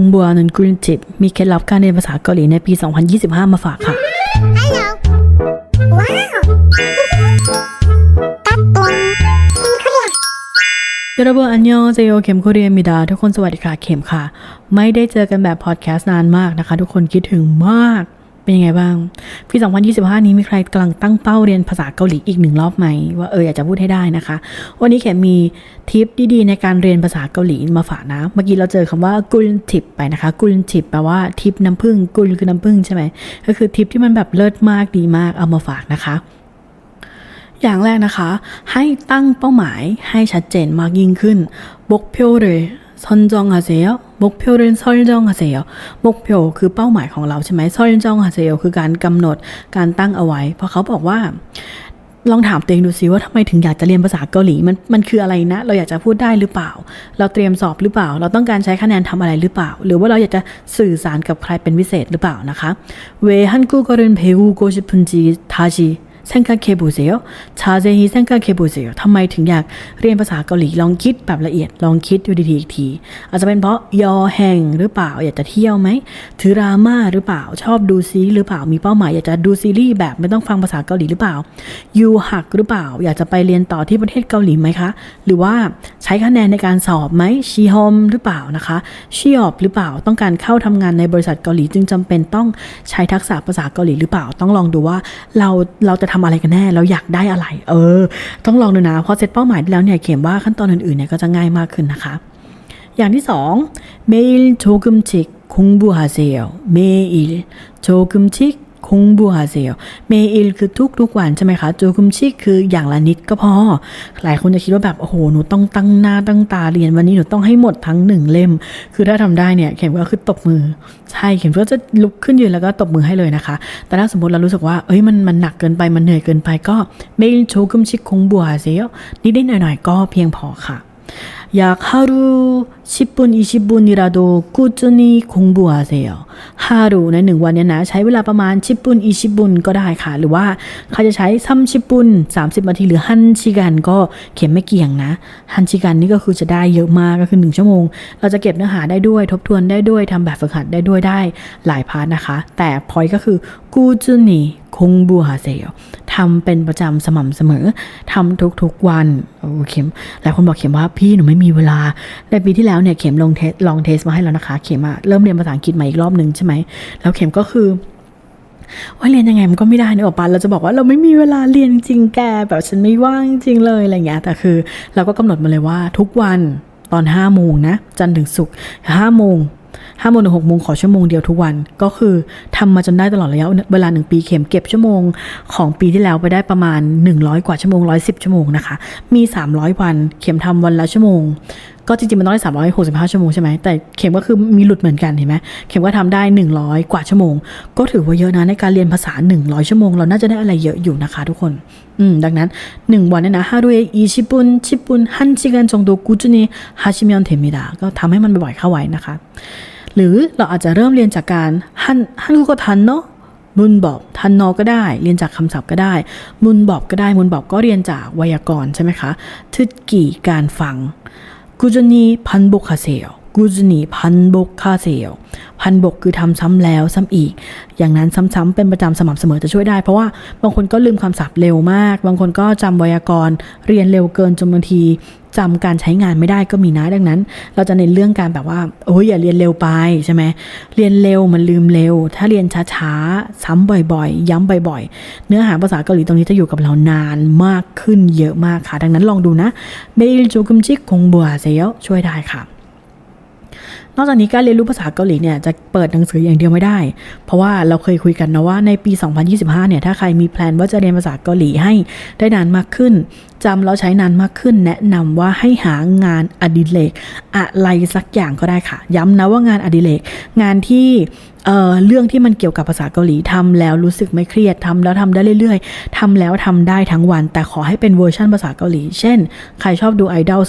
งบัวนนกุลจิต มีเคล็ดลับการเรียนภาษาเกาหลีในปี 2025 มาฝากค่ะยูระเบิดอันยองเจโอเข็มโคเรียมิดา ทุกคนสวัสดีค่ะ เข็มค่ะ ไม่ได้เจอกันแบบพอดแคสต์นานมากนะคะ ทุกคนคิดถึงมาก เป็นยังไงบ้างพี่2025 นี้มีใครกำลังตั้งเป้าเรียนภาษาเกาหลีอีกหนึ่งรอบไหม ว่าเอออยากจะพูดให้ได้นะคะ วันนี้แขมมีทิปดีๆในการเรียนภาษาเกาหลีมาฝากนะ เมื่อกี้เราเจอคำว่ากุลทิปไปนะคะ กุลทิปแปลว่าทิปน้ำผึ้งกุลคือน้ำผึ้งใช่ไหมก็คือทิปที่มันแบบเลิศมากดีมากเอามาฝากนะคะอย่างแรกนะคะ ให้ตั้งเป้าหมายให้ชัดเจนมากยิ่งขึ้นบกเพียวเลย 선정하세요 목표를 설정하세요 목표 คือเป้าหมายของเราใช่ไหม설정하세요 คือการกำหนดการตั้งเอาไว้ เพราะเขาบอกว่า ลองถามตัวเองดูซิว่าทำไมถึงอยากจะเรียนภาษาเกาหลีมันมันคืออะไรนะ เราอยากจะพูดได้หรือเปล่า เราเตรียมสอบหรือเปล่า เราต้องการใช้คะแนนทำอะไรหรือเปล่า หรือว่าเราอยากจะสื่อสารกับใครเป็นพิเศษหรือเปล่านะคะ왜 한국어를 배우고 싶은지 다시 생각해 보세요. 자세히 생각해 보세요. ทำไมถึงอยากเรียนภาษาเกาหลีลองคิดแบบละเอียดลองคิดดูดีๆอีกที อาจจะเป็นเพราะยอแห่งหรือเปล่า อยากจะเที่ยวไหมถือรามาหรือเปล่า ชอบดูซีรีส์หรือเปล่ามีเป้าหมายอยากจะดูซีรีส์แบบไม่ต้องฟังภาษาเกาหลีหรือเปล่ายูหักหรือเปล่า อยากจะไปเรียนต่อที่ประเทศเกาหลีไหมคะ หรือว่าใช้คะแนนในการสอบไหมชีฮอมหรือเปล่านะคะชีออบหรือเปล่าต้องการเข้าทำงานในบริษัทเกาหลี จึงจำเป็นต้องใช้ทักษะภาษาเกาหลีหรือเปล่า ต้องลองดูว่าเราเราจะท ทำอะไรกันแน่แล้วอยากได้อะไร เออ ต้องลองดูนะพอเสร็จเป้าหมายแล้วเนี่ยเขียนว่าขั้นตอนอื่นๆเนี่ยก็จะง่ายมากขึ้นนะคะ อย่างที่สองเมลโชกุมชิกคุงบูฮาเซลเมลโชกุมชิก คงบัวเซลเมอิลคือทุกๆวันใช่ไหมคะจูคุมชิคืออย่างละนิดก็พอ หลายคนจะคิดว่าแบบโอ้โหหนูต้องตั้งหน้าตั้งตาเรียนวันนี้หนูต้องให้หมดทั้งหนึ่งเล่ม คือถ้าทำได้เนี่ยเข็มก็คือตบมือ ใช่เข็มก็จะลุกขึ้นยืนแล้วก็ตบมือให้เลยนะคะ แต่ถ้าสมมติเรารู้สึกว่าเอ้ยมันมันหนักเกินไปมันเหนื่อยเกินไปก็เมอิลจูคุมชิคงบัวเซลนิดๆหน่อยๆก็เพียงพอค่ะ 약 하루 10분, 20분이라도 꾸준히 공부하세요. 하루 ในหนึ่งวันเนี่ยนะ ใช้เวลาประมาณ 10분, 20분 ก็ได้ค่ะ หรือว่าใครจะใช้ 30분, 30 นาทีหรือ 1 시간 ก็เข็มไม่เกี่ยงนะ 1 시간 นี่ก็คือจะได้เยอะมากก็คือ 1 ชั่วโมง เราจะเก็บเนื้อหาได้ด้วย ทบทวนได้ด้วยทำแบบฝึกหัดได้ด้วยได้หลายพาร์ทนะคะ แต่พอยก็คือ 꾸준히 공부하세요. ทำเป็นประจำสม่ำเสมอทำทุกๆวันโอ้เข็มหลายคนบอกเข็มว่าพี่หนูไม่มีเวลาในปีที่แล้วเนี่ยเข็มลงเทสลองเทสมาให้แล้วนะคะ เข็มอะเริ่มเรียนภาษาอังกฤษใหม่อีกรอบหนึ่งใช่ไหมแล้วเข็มก็คือว่าเรียนยังไงมันก็ไม่ได้นึกออกปะเราจะบอกว่าเราไม่มีเวลาเรียนจริงแกแบบฉันไม่ว่างจริงเลยอะไรเงี้ยแต่คือ เราก็กำหนดมาเลยว่าทุกวันตอนห้าโมงนะ จันถึงศุกร์ห้าโมง ห้าโมงถึงหกโมงขอชั่วโมงเดียวทุกวัน ก็คือทำมาจนได้ตลอดระยะเวลาหนึ่งปีเข็มเก็บชั่วโมง ของปีที่แล้วไปได้ประมาณหนึ่งร้อยกว่าชั่วโมงร้อยสิบชั่วโมงนะคะ มีสามร้อยวัน เข็มทำวันละชั่วโมง ก็จริงๆมันต้องได้สามร้อยหกสิบห้าชั่วโมงใช่ไหมแต่เข็มก็คือมีหลุดเหมือนกันเห็นไหมเข็มก็ทำได้หนึ่งร้อยกว่าชั่วโมง ก็ถือว่าเยอะนะในการเรียนภาษาหนึ่งร้อยชั่วโมง เราน่าจะได้อะไรเยอะอยู่นะคะ ทุกคนอืมดังนั้นหนึ่งวันเนี่ยนะฮารุเออีชิปุนชิปุนฮันชิกันจงดกุจุนีฮาชิเมียนเทมิดาก็ทำให้มันบ่อยเข้าไว้นะคะ หรือเราอาจจะเริ่มเรียนจากการฮันฮันกูก็ทันเนาะมุนบอกทันนอก็ได้ เรียนจากคำศัพท์ก็ได้ มุนบอกก็ได้ มุนบอกก็เรียนจากไวยากรณ์ใช่ไหมคะทึดกี่การฟังกุจนีพันบกคาเซลกุจนีพันบกคาเซลพันบกคือทำซ้ำแล้วซ้ำอีก อย่างนั้นซ้ำๆเป็นประจำสม่ำเสมอจะช่วยได้ เพราะว่าบางคนก็ลืมคำศัพท์เร็วมาก บางคนก็จำไวยากรณ์เรียนเร็วเกินจนบางที จำการใช้งานไม่ได้ก็มีนะดังนั้น เราจะเน้นเรื่องการแบบว่าโอ้ยอย่าเรียนเร็วไปใช่ไหมเรียนเร็วมันลืมเร็ว ถ้าเรียนช้าๆซ้ำบ่อยๆ ย้ำบ่อย ๆ เนื้อหาภาษาเกาหลีตรงนี้จะอยู่กับเรานานมากขึ้นเยอะมากค่ะ ดังนั้นลองดูนะเบลจูกุมชิกคงบัวเซลช่วยได้ค่ะ นอกจากนี้การเรียนรู้ภาษาเกาหลีเนี่ยจะเปิดหนังสืออย่างเดียวไม่ได้ เพราะว่าเราเคยคุยกันนะว่าในปี 2025 เนี่ยถ้าใครมีแพลนว่าจะเรียนภาษาเกาหลีให้ได้นานมากขึ้นจำแล้วใช้นานมากขึ้น แนะนำว่าให้หางานอดิเรกอะไรสักอย่างก็ได้ค่ะ ย้ำนะว่างานอดิเรกงานที่ เอ่อเรื่องที่มันเกี่ยวกับภาษาเกาหลีทำแล้วรู้สึกไม่เครียดทำแล้วทำได้เรื่อยๆทำแล้วทำได้ทั้งวัน แต่ขอให้เป็นเวอร์ชันภาษาเกาหลี เช่น ใครชอบดูไอดอล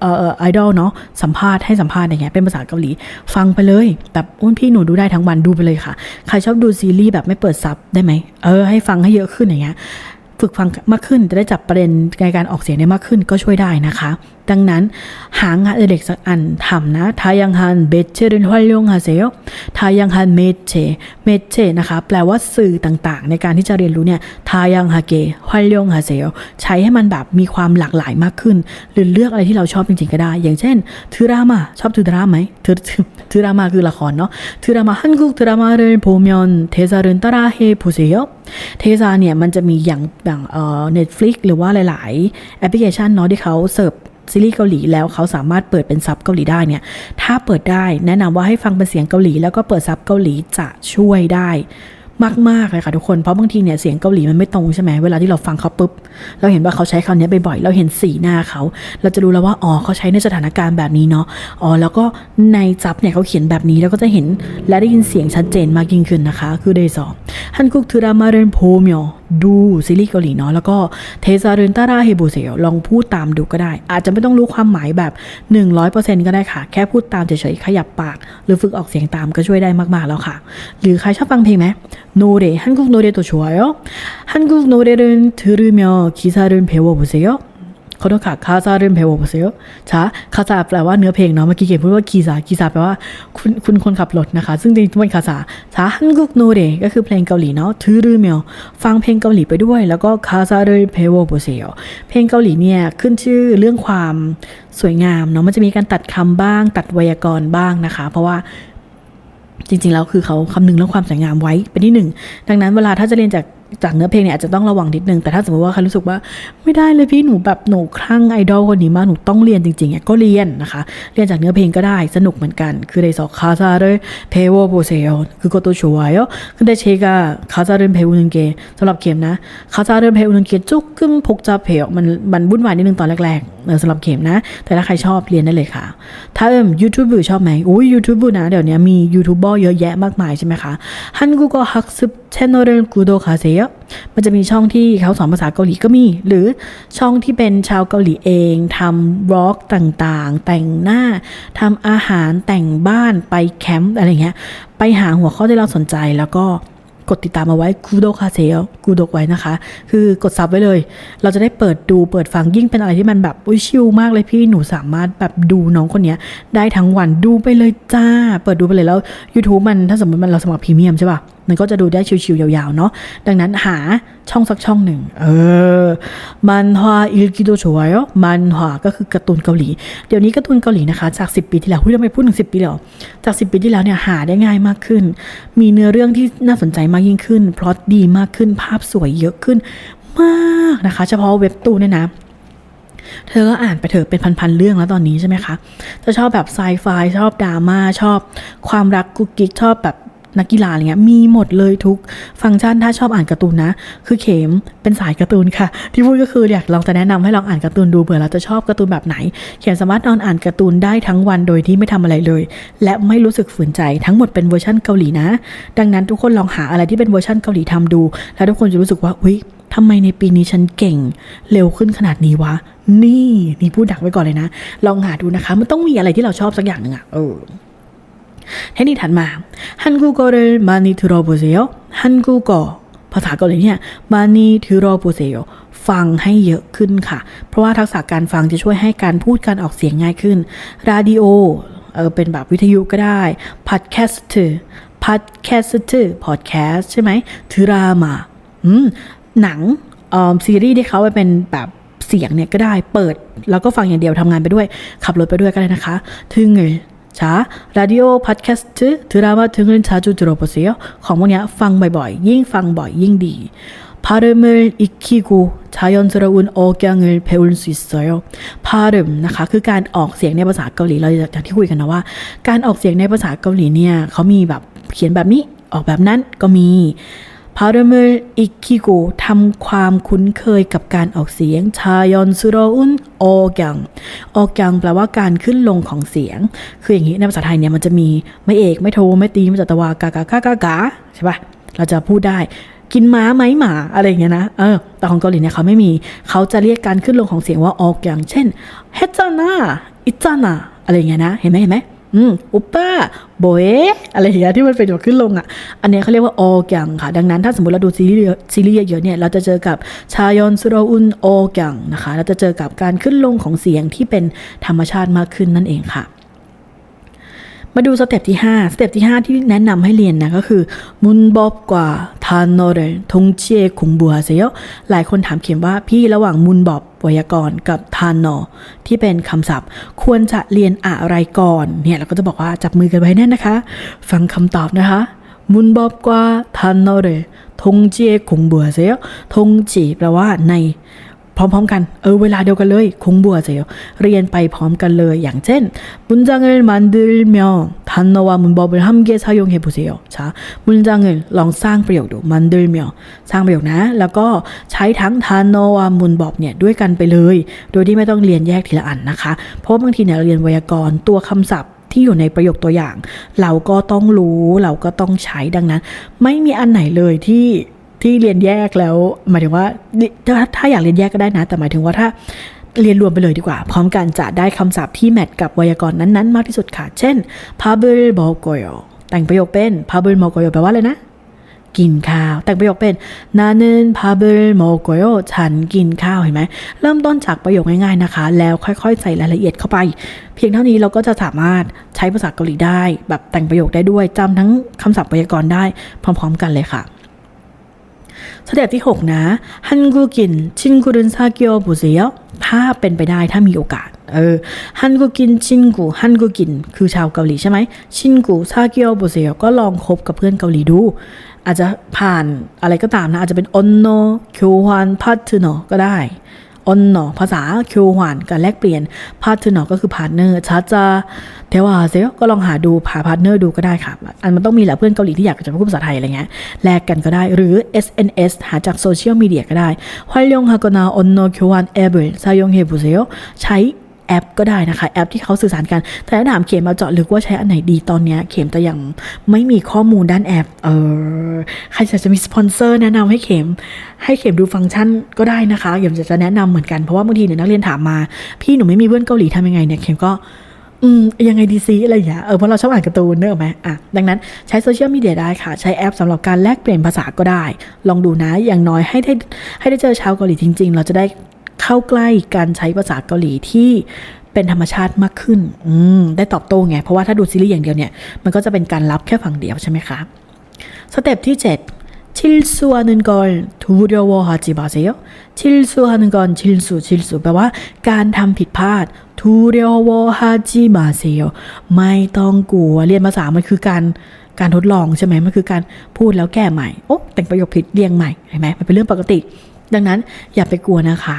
เอ่อไอดอลเนาะสัมภาษณ์ให้สัมภาษณ์อย่างเงี้ยเป็นภาษาเกาหลี ฟังไปเลยแบบอุ้นพี่หนูดูได้ทั้งวันดูไปเลยค่ะ ใครชอบดูซีรีส์แบบไม่เปิดซับได้ไหมเออให้ฟังให้เยอะขึ้นอย่างเงี้ยฝึกฟังมากขึ้นจะได้จับประเด็นในการออกเสียงได้มากขึ้นก็ช่วยได้นะคะ ดังนั้นหางานอดิเด็กสักอันทำนะทายังฮันเบเชเรนฮวลยงฮาเซลทายังฮันเมเชเมเชนะคะแปลว่าสื่อต่างๆ ในการที่จะเรียนรู้เนี่ยทายังฮาเกฮวลยงฮาเซลใช้ให้มันแบบมีความหลากหลายมากขึ้น หรือเลือกอะไรที่เราชอบจริงๆก็ได้ อย่างเช่นทูรามาชอบทูดราไหมทูทูรามาคือละครเนาะทูรามาฮันกุกทูรามาเรนโพมยอนเทซาเรนตาราเฮโพเซโยเทซาเนี่ยมันจะมีอย่างอย่างเอ่อ Netflix หรือว่าหลาย ๆ แอปพลิเคชันเนาะที่เขาเสิร์ฟ ซีรีส์เกาหลีแล้วเขาสามารถเปิดเป็นซับเกาหลีได้เนี่ย ถ้าเปิดได้แนะนำว่าให้ฟังเป็นเสียงเกาหลี แล้วก็เปิดซับเกาหลีจะช่วยได้มากๆเลยค่ะทุกคน เพราะบางทีเนี่ยเสียงเกาหลีมันไม่ตรงใช่ไหมเวลาที่เราฟังเขาปุ๊บ เราเห็นว่าเขาใช้คำนี้บ่อยๆ เราเห็นสีหน้าเขา เราจะรู้แล้วว่า อ๋อเขาใช้ในสถานการณ์แบบนี้เนาะ อ๋อแล้วก็ในจับเนี่ยเขาเขียนแบบนี้ แล้วก็จะเห็นและได้ยินเสียงชัดเจนมากยิ่งขึ้นนะคะ คือเดซองฮันกุกทูรามาเรนโพเมียวดูซีรีส์เกาหลีเนาะ แล้วก็เทซาเรนตาราเฮโบเซลลองพูดตามดูก็ได้ อาจจะไม่ต้องรู้ความหมายแบบ 100%ก็ได้ค่ะ แค่พูดตามเฉยๆ ขยับปาก หรือฝึกออกเสียงตามก็ช่วยได้มากๆแล้วค่ะ หรือใครชอบฟังเพลงไหมโนเรฮันกุกโนเรตัวชัวร์ฮันกุกโนเร를 들으며 기사를 배워보세요 ขอโทษค่ะคาซาเริ่มเพลวเซลช้าคาซาแปลว่าเนื้อเพลงเนาะ เมื่อกี้เขียนพูดว่าคีซาคีซาแปลว่าคุณคุณคนขับรถนะคะ ซึ่งจริงๆเป็นคาซาช้าฮันกุกโนเรก็คือเพลงเกาหลีเนาะทือรือเมียวฟังเพลงเกาหลีไปด้วย แล้วก็คาซาเริ่มเพลวเซลเพลงเกาหลีเนี่ยขึ้นชื่อเรื่องความสวยงามเนาะ มันจะมีการตัดคำบ้าง ตัดไวยากรณ์บ้างนะคะ เพราะว่าจริงๆ แล้วคือเขาคำนึงเรื่องความสวยงามไว้เป็นที่หนึ่ง ดังนั้นเวลาถ้าจะเรียนจาก จากเนื้อเพลงเนี่ยอาจจะต้องระวังนิดนึง แต่ถ้าสมมติว่าใครรู้สึกว่าไม่ได้เลยพี่หนูแบบหนูคลั่งไอดอลคนนี้มากหนูต้องเรียนจริงๆเนี่ยก็เรียนนะคะ เรียนจากเนื้อเพลงก็ได้สนุกเหมือนกัน คือได้สอกคาซาเรเพโวโบเซลคือก็ตัวช่วยอะคือได้เชกาคาซาเรนเพอุนึงเกสำหรับเข็มนะคาซาเรนเพอุนึงเกจุกกึ่งพกจะเพลมันมันวุ่นวายนิดนึงตอนแรกๆสำหรับเข็มนะ แต่ถ้าใครชอบเรียนได้เลยค่ะ ถ้าเอิมยูทูบเบอร์ชอบไหมอุ้ยยูทูบเบอร์นะเดี๋ยวนี้มียูทูบเบอร์เยอะแยะมากมายใช่ไหมคะฮันกูก็ฮักซึบชแนลเรนกูโดคาเซยมันจะมีช่องที่เขาสอนภาษาเกาหลีก็มี หรือช่องที่เป็นชาวเกาหลีเองทำบล็อกต่างๆ แต่งหน้าทำอาหารแต่งบ้านไปแคมป์อะไรเงี้ย ไปหาหัวข้อที่เราสนใจแล้วก็กดติดตามเอาไว้กูโดคาเซลกูโดกไว้นะคะ คือกดซับไว้เลย เราจะได้เปิดดูเปิดฟังยิ่งเป็นอะไรที่มันแบบอุ้ยชิลมากเลยพี่หนูสามารถแบบดูน้องคนเนี้ย ได้ทั้งวันดูไปเลยจ้า เปิดดูไปเลยแล้ว YouTube มันถ้าสมมติมันเราสมัครพรีเมียมใช่ป่ะ มันก็จะดูได้ชิวๆยาวๆเนาะดังนั้นหาช่องสักช่องหนึ่งเออมันฮวาอิลกิโดโชวยมันฮวาก็คือการ์ตูนเกาหลี เดี๋ยวนี้การ์ตูนเกาหลีนะคะ จาก 10 ปีที่แล้วพูดทำไมพูดถึง 10 ปีแล้วจาก 10 ปีที่แล้วเนี่ยหาได้ง่ายมากขึ้น มีเนื้อเรื่องที่น่าสนใจมากยิ่งขึ้นพล็อตดีมากขึ้นภาพสวยเยอะขึ้นมากนะคะ เฉพาะเว็บตูนเนี่ยนะเธอก็อ่านไปเถอะเป็นพันๆเรื่องแล้วตอนนี้ใช่ไหมคะจะชอบแบบไซไฟชอบดราม่าชอบความรักกุ๊กกิ๊กชอบแบบ นักกีฬาอะไรเงี้ยมีหมดเลยทุกฟังก์ชันถ้าชอบอ่านการ์ตูนนะ คือเข็มเป็นสายการ์ตูนค่ะ ที่พูดก็คืออยากลองจะแนะนำให้ลองอ่านการ์ตูนดูเผื่อเราจะชอบการ์ตูนแบบไหน เขียนสามารถนอนอ่านการ์ตูนได้ทั้งวันโดยที่ไม่ทำอะไรเลย และไม่รู้สึกฝืนใจทั้งหมดเป็นเวอร์ชันเกาหลีนะ ดังนั้นทุกคนลองหาอะไรที่เป็นเวอร์ชันเกาหลีทำดู แล้วทุกคนจะรู้สึกว่าอุ๊ยทำไมในปีนี้ฉันเก่งเร็วขึ้นขนาดนี้วะ นี่นี่พูดดักไว้ก่อนเลยนะ ลองหาดูนะคะ มันต้องมีอะไรที่เราชอบสักอย่างหนึ่งอะเออ เทคนิคถัดมาฮันกูโกเรมานีทูโรโบเซโยฮันกูโกภาษาเกาหลีเนี่ยมานีทูโรโบเซโยฟังให้เยอะขึ้นค่ะ เพราะว่าทักษะการฟังจะช่วยให้การพูดการออกเสียงง่ายขึ้นราดิโอเออเป็นแบบวิทยุก็ได้พอดแคสต์พอดแคสต์พอดแคสต์ใช่ไหมทรามาอืมหนังเอ่อซีรีส์ที่เขาไปเป็นแบบเสียงเนี่ยก็ได้เปิด แล้วก็ฟังอย่างเดียวทำงานไปด้วย ขับรถไปด้วยก็ได้นะคะ ถึงเ 자 라디오 팟캐스트 드라마 등을 자주 들어보세요. ของพวกเนี้ยฟังบ่อยๆ ยิ่งฟังบ่อยยิ่งดี 발음을 익히고 자연스러운 억양을 배울 수 있어요. 발음 นะคะคือการออกเสียงในภาษาเกาหลีเราอย่างที่คุยกันนะว่า การออกเสียงในภาษาเกาหลีเนี่ยเขามีแบบเขียนแบบนี้ออกแบบนั้นก็มี 발음을 익히고 ทำความคุ้นเคยกับการออกเสียง 자연스러운 억양 억양 แปลว่าการขึ้นลงของเสียง คืออย่างนี้ในภาษาไทยเนี่ยมันจะมีไม่เอกไม่โทไม่ตีไม่จัตวากากากากากาใช่ปะเราจะพูดได้ กินม้าไหมหมาอะไรอย่างเงี้ยนะ เออ แต่ของเกาหลีเนี่ยเขาไม่มี เขาจะเรียกการขึ้นลงของเสียงว่าออกอย่าง เช่นเฮจานาอิจานาอะไรอย่างเงี้ยนะ เห็นไหมเห็นไหม อืมอุปป้าโบเออะไรอย่างเงี้ยที่มันเป็นแบบขึ้นลงอะ อันนี้เขาเรียกว่าโออกังค่ะ ดังนั้นถ้าสมมติเราดูซีรีส์ซีรีส์เยอะๆเนี่ย เราจะเจอกับชายอนสุรอุนโออกังนะคะ เราจะเจอกับการขึ้นลงของเสียงที่เป็นธรรมชาติมากขึ้นนั่นเองค่ะมาดูสเต็ปที่ 5 สเต็ปที่ 5 ที่แนะนำให้เรียนนะก็คือมุนบอบกว่าทานโนเรทงเชยคุงบัวเซยหลายคนถามเขียนว่าพี่ระหว่างมุนบอบ วยากรณ์กับทานนอที่เป็นคำศัพท์ ควรจะเรียนอะไรก่อนเนี่ยเราก็จะบอกว่าจับมือกันไว้แน่นนะคะ ฟังคำตอบนะคะมุนบอบกว่าทานนอเลยทงเจียคุงบัวเสียทงจีแปลว่าใน พร้อมๆกัน เออ เวลาเดียวกันเลย คงบัวเสียเรียนไปพร้อมกันเลย อย่างเช่น 문장을 만들며 단어와 문법을 함께 사용해 보세요. 자, 문장을 ลองสร้างประโยคดู 만들며 สร้างประโยคนะ แล้วก็ใช้ทั้ง 단어와 문법 เนี่ยด้วยกันไปเลย โดยที่ไม่ต้องเรียนแยกทีละอันนะคะ เพราะว่าบางทีเนี่ยเราเรียนไวยากรณ์ตัวคำศัพท์ ที่อยู่ในประโยคตัวอย่าง เราก็ต้องรู้เราก็ต้องใช้ดังนั้น ไม่มีอันไหนเลยที่ ที่เรียนแยกแล้ว หมายถึงว่าถ้าถ้าอยากเรียนแยกก็ได้นะ แต่หมายถึงว่าถ้าเรียนรวมไปเลยดีกว่า พร้อมกันจะได้คำศัพท์ที่แมทกับไวยากรณ์นั้นๆ มากที่สุดค่ะ เช่น p a b l e m o g o y o แต่งประโยคเป็น p a b l m o g o y o แปลว่าอะไรนะ กินข้าว แต่งประโยคเป็นนานึนพาเบลโมโกโยฉันกินข้าวเห็นไหม เริ่มต้นจากประโยคง่ายๆนะคะ แล้วค่อยๆ ใส่รายละเอียดเข้าไป เพียงเท่านี้เราก็จะสามารถใช้ภาษาเกาหลีได้ แบบแต่งประโยคได้ด้วยจำทั้งคำศัพท์ไวยากรณ์ได้พร้อม ๆ กันเลยค่ะ สเต็ปที่ 6 นะฮันกูกินชินกุรุนซาเกียวบุเซียถ้าเป็นไปได้ถ้ามีโอกาสเออฮันกูกินชินกูฮันกูกิน คือชาวเกาหลีใช่ไหมชินกูซาเกียวบุเซียก็ลองคบกับเพื่อนเกาหลีดู อาจจะผ่านอะไรก็ตามนะ อาจจะเป็นอนโนคิวฮวนพัทเนอร์ก็ได้ อนโนภาษาคิวฮวนการแลกเปลี่ยนพาร์ทเนอร์ก็คือพาร์ทเนอร์ชาจาเทวาเซลก็ลองหาดูหาพาร์ทเนอร์ดูก็ได้ค่ะ อันมันต้องมีแหละเพื่อนเกาหลีที่อยากจะพูดภาษาไทยอะไรเงี้ยแลกกันก็ได้หรือ SNS หาจากโซเชียลมีเดียก็ได้활용하거나อนโนคิวฮวนแอป사용해보세요ใช้ แอปก็ได้นะคะ แอปที่เขาสื่อสารกัน แต่ถ้าถามเข็มมาเจาะลึกว่าใช้อันไหนดีตอนนี้เข็มจะยังไม่มีข้อมูลด้านแอป เออใครจะจะมีสปอนเซอร์แนะนำให้เข็ม ให้เข็มดูฟังก์ชันก็ได้นะคะเข็มจะจะแนะนำเหมือนกันเพราะว่าบางทีเนี่ยนักเรียนถามมา พี่หนูไม่มีเพื่อนเกาหลีทำยังไงเนี่ยเข็มก็อืมยังไงดีซีอะไรอย่างเงี้ยเออเพราะเราชอบอ่านการ์ตูนเนอะไหมอะดังนั้นใช้โซเชียลมีเดียได้ค่ะ ใช้แอปสำหรับการแลกเปลี่ยนภาษาก็ได้ ลองดูนะอย่างน้อยให้ได้ให้ได้เจอชาวเกาหลีจริง ๆ เราจะได้ เข้าใกล้การใช้ภาษาเกาหลีที่เป็นธรรมชาติมากขึ้น อืม ได้ตอบโต้ไง เพราะว่าถ้าดูซีรีส์อย่างเดียวเนี่ย มันก็จะเป็นการรับแค่ฝั่งเดียวใช่ไหมคะ สเต็ปที่ 7 ชิลซูอันึนกอลทูเดวฮาจิบาเซยชิลซูอันนกอลชิลซูชิลซูแปลว่าการทำผิดพลาดทูเดวฮาจิบาเซยไม่ต้องกลัว เรียนภาษา มันคือการการทดลองใช่ไหมมันคือการพูดแล้วแก้ใหม่ โอ้แต่งประโยคผิดเรียงใหม่ เห็นไหมมันเป็นเรื่องปกติ ดังนั้นอย่าไปกลัวนะคะ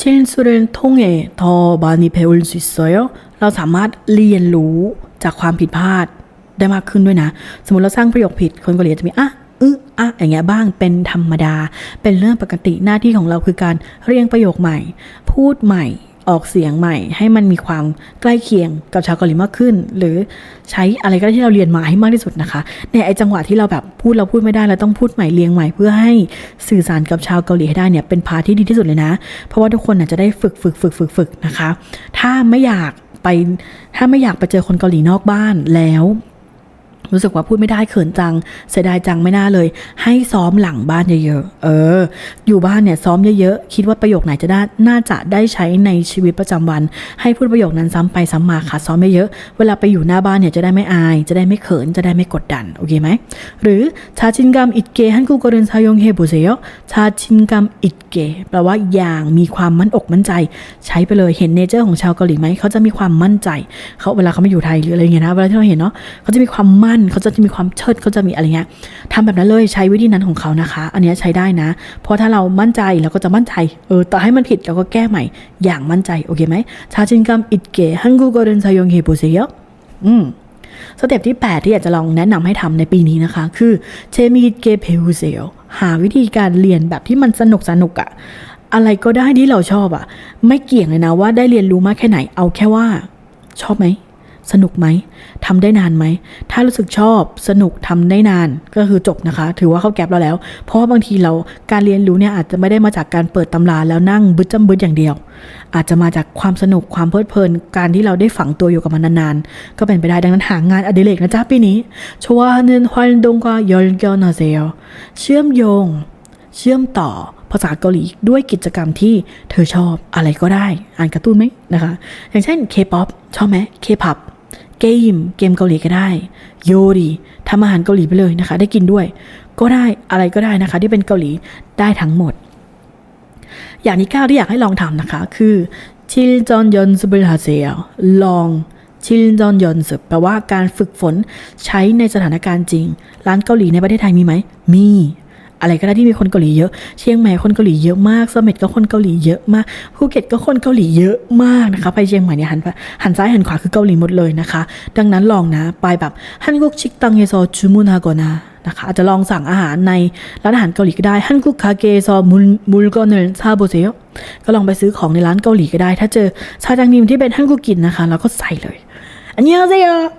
실수를 통해 더 많이 배울 수 있어요. เราสามารถเรียนรู้จากความผิดพลาดได้มากขึ้นด้วยนะ สมมติเราสร้างประโยคผิด คนเกาหลีจะมีอ่ะอึะอ่ะอย่างเงี้ยบ้างเป็นธรรมดา เป็นเรื่องปกติหน้าที่ของเราคือการเรียงประโยคใหม่ พูดใหม่ ออกเสียงใหม่ ให้มันมีความใกล้เคียงกับชาวเกาหลีมากขึ้น หรือใช้อะไรก็ได้ที่เราเรียนมาให้มากที่สุดนะคะในไอจังหวะที่เราแบบพูดเราพูดไม่ได้เราต้องพูดใหม่เรียงใหม่เพื่อให้สื่อสารกับชาวเกาหลีให้ได้เนี่ยเป็นพาที่ดีที่สุดเลยนะ เพราะว่าทุกคนจะได้ฝึกฝึกฝึกฝึกฝึกนะคะ ถ้าไม่อยากไปถ้าไม่อยากไปเจอคนเกาหลีนอกบ้านแล้ว รู้สึกว่าพูดไม่ได้เขินจัง เสียดายจังไม่น่าเลย ให้ซ้อมหลังบ้านเยอะๆ เออ อยู่บ้านเนี่ยซ้อมเยอะๆ คิดว่าประโยคไหนจะได้น่าจะได้ใช้ในชีวิตประจำวัน ให้พูดประโยคนั้นซ้ำไปซ้ำมาค่ะซ้อมเยอะๆ เวลาไปอยู่หน้าบ้านเนี่ยจะได้ไม่อาย จะได้ไม่เขิน จะได้ไม่กดดัน โอเคไหม หรือชาชินกัมอิดเกฮันกูกรินซายงเฮบุเซโยชาชินกัมอิดเกแปลว่าอย่างมีความมั่นอกมั่นใจ ใช้ไปเลย เห็นเนเจอร์ของชาวเกาหลีไหม เขาจะมีความมั่นใจ เขาเวลาเขามาอยู่ไทยหรืออะไรเงี้ยนะ เวลาที่เราเห็นเนาะ เขาจะมีความมั่นเขาจะมีความเชิดเขาจะมีอะไรเงี้ยทำแบบนั้นเลยใช้วิธีนั้นของเขานะคะ อันนี้ใช้ได้นะ เพราะถ้าเรามั่นใจเราก็จะมั่นใจเออต่อให้มันผิดเราก็แก้ใหม่ อย่างมั่นใจโอเคไหมชาชินกัมอิดเกฮันกูโกอรินซายงเฮบุเซโยอืมสเต็ปที่ 8 ที่อยากจะลองแนะนำให้ทำในปีนี้นะคะ คือเชมีเกเพลเซลหาวิธีการเรียนแบบที่มันสนุกสนุกอะอะไรก็ได้ที่เราชอบอะไม่เกี่ยงเลยนะว่าได้เรียนรู้มากแค่ไหนเอาแค่ว่า ชอบไหม สนุกไหมทำได้นานไหม ถ้ารู้สึกชอบสนุกทำได้นานก็คือจบนะคะ ถือว่าเข้าแก็บเราแล้ว เพราะว่าบางทีเราการเรียนรู้เนี่ยอาจจะไม่ได้มาจากการเปิดตำราแล้วนั่งบึดจำบึดอย่างเดียว อาจจะมาจากความสนุกความเพลิดเพลิน การที่เราได้ฝังตัวอยู่กับมันนานๆ ก็เป็นไปได้ดังนั้นหางานอดิเรกนะจ๊ะปีนี้ชวานึนฮวัลดงกายอลเกนาเซลเชื่อมโยง เชื่อมต่อภาษาเกาหลีด้วยกิจกรรมที่เธอชอบอะไรก็ได้ อ่านการ์ตูนไหมนะคะ อย่างเช่น K-POP ชอบไหม K-POP เกมเกมเกาหลีก็ได้ โยรีทำอาหารเกาหลีไปเลยนะคะ ได้กินด้วย ก็ได้อะไรก็ได้นะคะ ที่เป็นเกาหลีได้ทั้งหมด อย่างที่เก้าที่อยากให้ลองทำนะคะ คือชิลจอนยอนสบิลฮาเซลลองชิลจอนยอนสแปลว่าการฝึกฝนใช้ในสถานการณ์จริง ร้านเกาหลีในประเทศไทยมีไหม มี อะไรก็ได้ที่มีคนเกาหลีเยอะ เชียงใหม่คนเกาหลีเยอะมากเสม็ดก็คนเกาหลีเยอะมากภูเก็ตก็คนเกาหลีเยอะมากนะคะ ไปเชียงใหม่เนี่ยหันไปหันซ้ายหันขวาคือเกาหลีหมดเลยนะคะ ดังนั้นลองนะ ไปแบบฮันกุกชิกตังเยซอจูมุนฮากอนานะคะอาจจะลองสั่งอาหารในร้านอาหารเกาหลีก็ได้ฮันกุกคาเกซอมุลมุลกอนเนลซาโบเซก็ลองไปซื้อของในร้านเกาหลีก็ได้ ถ้าเจอชาจังนิมที่เป็นฮันกุกกินนะคะเราก็ใส่เลย 안녕하세요.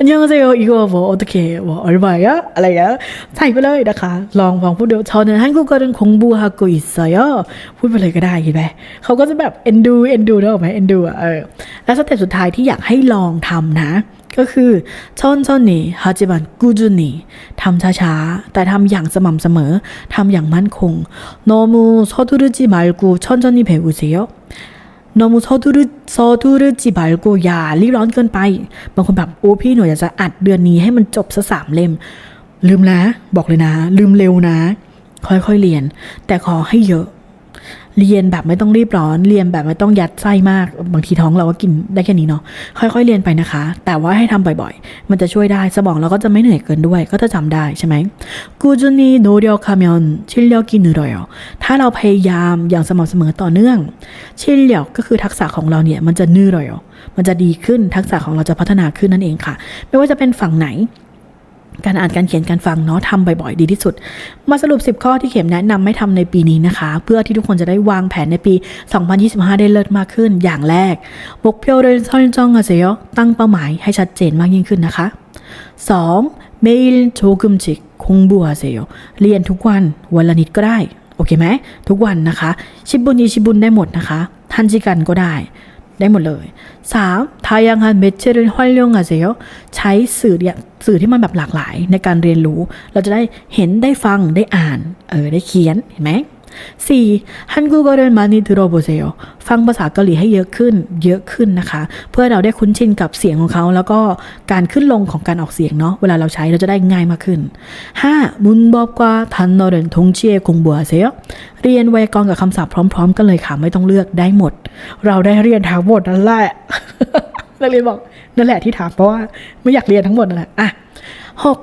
안녕하세요. 이거 뭐 어떻게 뭐 얼마야? อะไรเงี้ยใส่ไปเลยนะคะ ลองฟังพูดเดี๋ยว저는 한국어를 공부하고 있어요. พูดไปเลยก็ได้เห็นไหมเขาก็จะแบบเอ็นดูเอ็นดูได้หรอกไหมเอ็นดูอ่ะเออแล้วสเต็ปสุดท้ายที่อยากให้ลองทำนะ ก็คือชอนชอนนี่ฮาจิบันกูจุนี่ทำช้าๆ แต่ทำอย่างสม่ำเสมอทำอย่างมั่นคง 너무 서두르지 말고 천천히 배우세요. นอมูซอทุรุโซทุรุจิบายโกอย่ารีบร้อนเกินไป บางคนแบบโอ้พี่หนูอยากจะอัดเดือนนี้ให้มันจบซะสามเล่ม ลืมนะ บอกเลยนะ ลืมเร็วนะ ค่อยๆเรียน แต่ขอให้เยอะ เรียนแบบไม่ต้องรีบร้อน เรียนแบบไม่ต้องยัดไส้มาก บางทีท้องเราก็กินได้แค่นี้เนาะ ค่อยๆ เรียนไปนะคะ แต่ว่าให้ทำบ่อยๆ มันจะช่วยได้ สมองเราก็จะไม่เหนื่อยเกินด้วย ก็จะจำได้ใช่ไหมกูจุนีโนเรียวคาเมอนชิลเลียวกินเรอยถ้าเราพยายามอย่างสม่ำเสมอต่อเนื่อง ชิลเลียวก็คือทักษะของเราเนี่ยมันจะนื่อรอยมันจะดีขึ้น ทักษะของเราจะพัฒนาขึ้นนั่นเองค่ะ ไม่ว่าจะเป็นฝั่งไหน การอ่านการเขียนการฟังเนาะทำบ่อยๆ ดีที่สุด มาสรุป 10 ข้อที่เข็มแนะนำให้ทำในปีนี้นะคะ เพื่อที่ทุกคนจะได้วางแผนในปี 2025 ได้เลิศมากขึ้นอย่างแรกบกเพียวเรนซ่อนจ้องอาเซียตั้งเป้าหมายให้ชัดเจนมากยิ่งขึ้นนะคะ 2. เมลโชกุมจิกคงบัวเซียเรียนทุกวันวันละนิดก็ได้ โอเคไหมทุกวันนะคะ ชิบุนีชิบุนได้หมดนะคะทันจิกันก็ได้ ได้หมดเลย 3. ทายังฮันเมเชอร์ห้อยเรื่องอะเซลใช้สื่อเนี่ยสื่อที่มันแบบหลากหลายในการเรียนรู้ เราจะได้เห็นได้ฟังได้อ่านเออได้เขียนเห็นไหมสี่ฮันกูโกเรนมานิทโรโบเซลฟังภาษาเกาหลีให้เยอะขึ้น เยอะขึ้นนะคะ เพื่อเราได้คุ้นชินกับเสียงของเขา แล้วก็การขึ้นลงของการออกเสียงเนาะเวลาเราใช้เราจะได้ง่ายมากขึ้นห้ามุนบอบกว่าทันโนเรนทงเชียคงบัวเซลเรียนไวยากรณ์กับคำศัพท์พร้อม ๆ กันเลยค่ะไม่ต้องเลือกได้หมด เราได้เรียนทั้งหมดนั่นแหละนักเรียนบอกนั่นแหละที่ถามเพราะว่าไม่อยากเรียนทั้งหมดนั่นแหละอะหก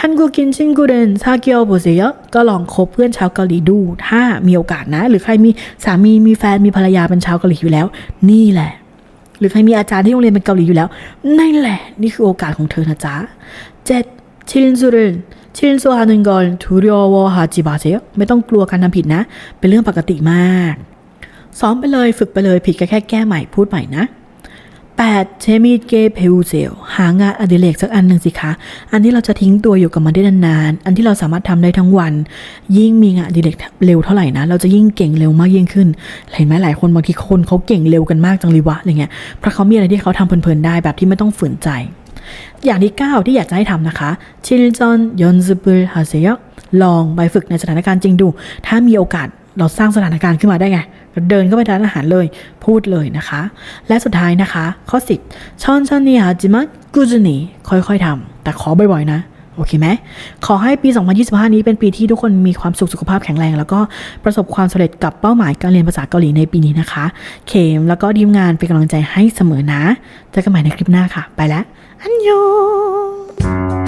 ฮันกูกินชินกูเรนซาเกียวโบเซยก็ลองคบเพื่อนชาวเกาหลีดู ถ้ามีโอกาสนะ หรือใครมีสามีมีแฟนมีภรรยาเป็นชาวเกาหลีอยู่แล้ว นี่แหละ หรือใครมีอาจารย์ที่โรงเรียนเป็นเกาหลีอยู่แล้วนั่นแหละ นี่คือโอกาสของเธอนะจ๊ะเจ็ดชินซูเรนชินซูฮานึงกอลทูริโอวฮาจิบาเซยไม่ต้องกลัวการทำผิดนะ เป็นเรื่องปกติมาก ซ้อมไปเลยฝึกไปเลยผิดก็แค่แก้ใหม่พูดใหม่นะ 8. เชมิเกเพวเซลหางานอดิเรกสักอันหนึ่งสิคะ อันที่เราจะทิ้งตัวอยู่กับมันได้นานๆ อันที่เราสามารถทำได้ทั้งวัน ยิ่งมีงานอดิเรกเร็วเท่าไหร่นะ เราจะยิ่งเก่งเร็วมากยิ่งขึ้น เห็นไหมหลายคนบางทีคนเขาเก่งเร็วกันมากจังเลยวะอะไรเงี้ย เพราะเขามีอะไรที่เขาทำเพลินๆได้แบบที่ไม่ต้องฝืนใจ อย่างที่ 9 ที่อยากจะให้ทำนะคะชิลจอนยอนซึบุลฮาเซยลองไปฝึกในสถานการณ์จริงดู ถ้ามีโอกาส เราสร้างสถานการณ์ขึ้นมาได้ไงเดินเข้าไปร้านอาหารเลยพูดเลยนะคะ และสุดท้ายนะคะ ข้อ10ชอนชอนนี่ฮาจิมักูจุนีค่อยๆทำแต่ขอบ่อยๆนะโอเคไหมขอให้ปี 2025 นี้เป็นปีที่ทุกคนมีความสุขสุขภาพแข็งแรง แล้วก็ประสบความสำเร็จกับเป้าหมายการเรียนภาษาเกาหลีในปีนี้นะคะ เขมแล้วก็ทีมงานเป็นกำลังใจให้เสมอนะเจอกันใหม่ในคลิปหน้าค่ะ ไปแล้วอันยอง